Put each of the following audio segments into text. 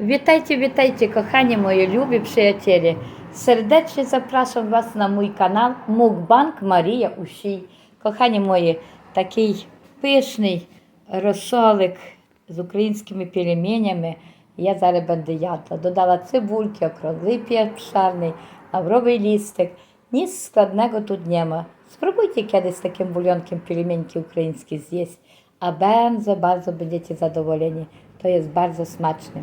Witajcie, witajcie, kochani moi lubi przyjaciele. Serdecznie zapraszam Was na mój kanał Mukbang Maria Усій. Kochani мої, такий пишний розсолик з українськими пельменями я зараз jadła. Додала цибульки, округлий пшарний, лавровий лістик. Nic składnego tu nie ma. Spróbujcie kiedyś takim bulionkiem українські zjeść, a bardzo, bardzo będziecie zadowoleni. To jest bardzo smaczne.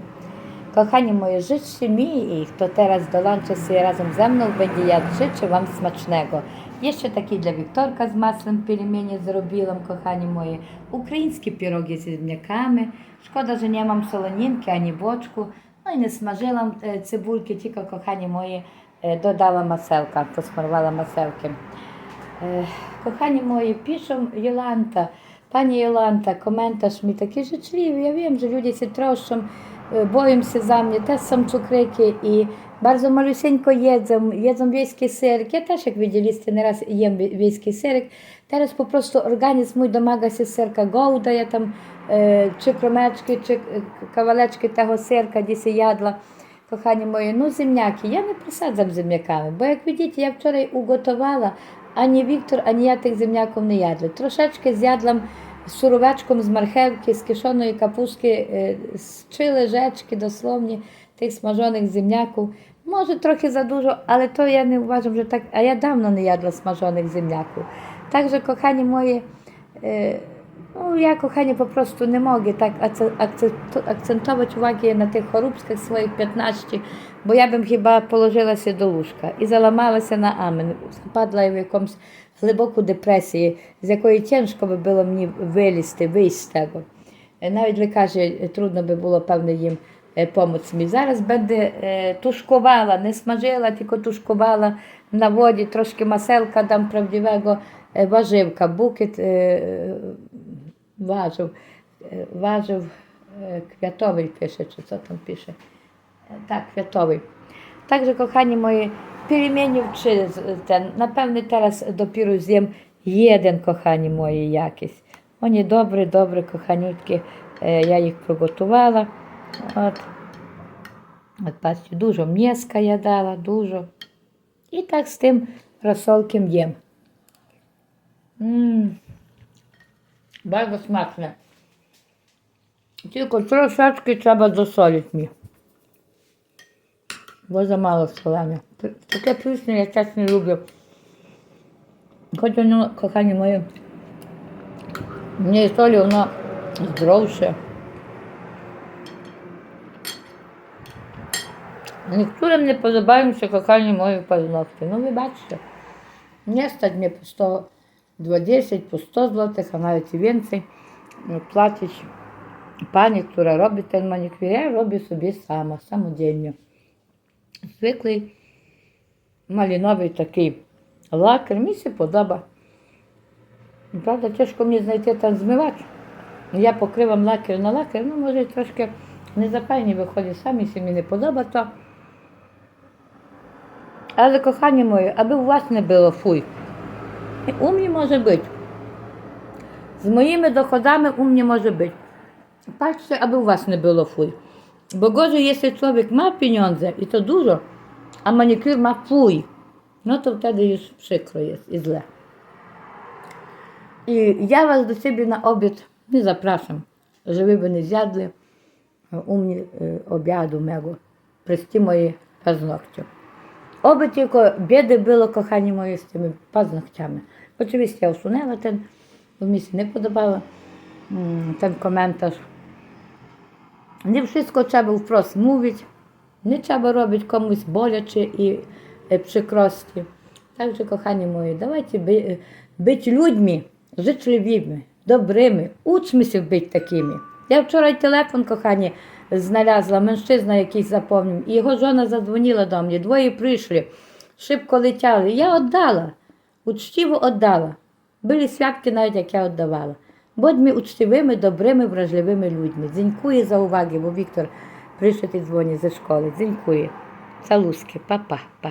Kochani moje, życzcie mi i kto teraz dołączy sobie razem ze mną, będzie jadł, życzę Wam smacznego. Jeszcze taki dla Wiktorka z masłem pельмені zrobiłam, kochani moje. Ukraińskie pierogi z ziemniakami. Szkoda, że nie mam soloninki ani boczku. No i nie smażyłam e, cebulki, tylko kochani moje, e, dodała masełka, posmarowała masełkiem. Е, Кохані мої, piszą Jolanta, Pani Jolanta, komentarz mi taki życzliwy. Ja wiem, że ludzie się troszczą, e, mój domaga się serka gołda, ja tam e, czy kromeczki, czy e, kawaleczki tego serka dzisiaj jadła. Kochani мої, ну земняки, я не присadzam земняками, бо як видите, я вчора уготувала, ані Віктор, ані я тих земняків не ядли. З з мархевки, з кишоної капустки, е, з чили жечки дословні тих смажених земляків. Може, трохи задужо, але то я не вважаю, що так, а я давно не ядла смажених земляків. Także, кохані мої. e, po prostu nie mogę tak akce- akce- akcentować uwagi na tych choróbskach swoich 15, bo ja bym chyba położyła się do łóżka i zalamała się na amen. Wpadła w jakąś głęboką depresję, z якої ciężko by było mені вилізти, вийти з. Е, Навіть лікарі трудно би було, певно, їм е, мені. Зараз będę е, тушкувала, не смажила, тільки тушкувала на воді, трошки маселка дам правдивого е, важивка, букет е, важив, е, важив е, квятовий пише, чи що там пише. Е, Так, moi, pельменів czy z- ten, напевне, teraz dopiero zjem jeden, kochani mої, якийсь. Вони добрі, добрі, коханютки. Е, Я їх приготувала. От. От бачите, дуже м'яска я дала, дуже. І так з тим розсолком їм. Дуже смачне. Тільки трошечки треба досолити мені. Бо замало солене. Таке пісне я чесно люблю. Хоч воно, кохані мої, мені солі воно здоровше. Некоторим не подобаємося кохані мої познавки. Ну ви бачите, не стать мені пустого 20 по 100 злотих, а навіть і вінці ну, платить пані, яка робить той манікюр, я роблю собі сама, самодільно. Звиклий маліновий такий лакер, мені все подобається. Правда, тяжко мені знайти там змивач. Я покривам лакер на лакер, ну, може, трошки не незапайні виходять самі, якщо мені не подобає, то. Але, кохані мої, аби у вас не було фуй. Ум не може бути. З моїми доходами ум не може бути. Patrzcie, aby u was nie było fuj. Bo gorzej, jeśli człowiek ma pieniądze i to dużo, a manikur ma fuj, no to wtedy już przykro jest i źle. I ja was do siebie na obiad nie zapraszam, żeby wy nie zjadli u mnie y, obiadu mego, прості мої paznokcie. Oby tylko biedy było, kochani moi, z tymi paznokciami. Oczywiście ja usunęła ten, się nie podobało mm, ten komentarz. Nie wszystko mówić, nie trzeba robić komuś bolяче i e, przykrości. Także, kochani moi, dawajcie by, być ludźmi życzliwymi, dobrymi. Uczmy się być takimi. Я вчора телефон, кохані, знalazła, меншизна, якийсь заповнив. і його жона задзвонила до мене, двоє прийшли, шибко летяли. Я віддала, учтиво віддала. Були святки навіть, як я віддавала. Будьмо учтивими, добрими, вражливими людьми. Дзінькую за увагу, бо Віктор прийшов і дзвонить зі школи. Дзінькую. Цалуски, па-па, па.